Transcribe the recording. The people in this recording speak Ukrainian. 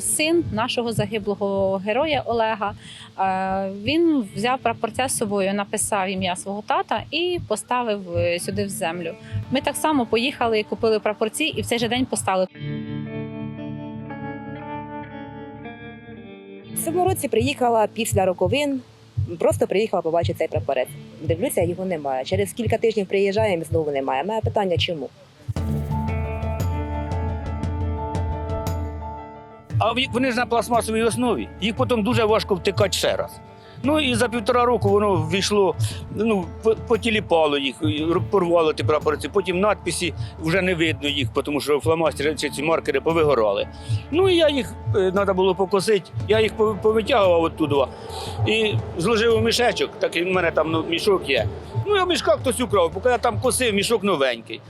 Син нашого загиблого героя Олега е, він взяв прапорця з собою, написав ім'я свого тата і поставив е, сюди в землю. Ми так само поїхали і купили прапорці, і в цей же день поставили. В цьому році приїхала після роковин. Просто приїхала побачити цей прапорець. Дивлюся, його немає. Через кілька тижнів приїжджаємо, знову немає. Має питання чому? А вони ж на пластмасовій основі. Їх потім дуже важко втикати ще раз. Ну і за півтора року воно ввійшло, ну, по- потіліпало їх, порвало ті прапорці. Потім надписи вже не видно їх, тому що фломастери чи ці маркери повигорали. Ну і я їх треба було покосити, я їх повитягував оттуда і зложив у мішечок, так і в мене там ну, мішок є. Ну, я мішках хтось украв, поки я там косив, мішок новенький.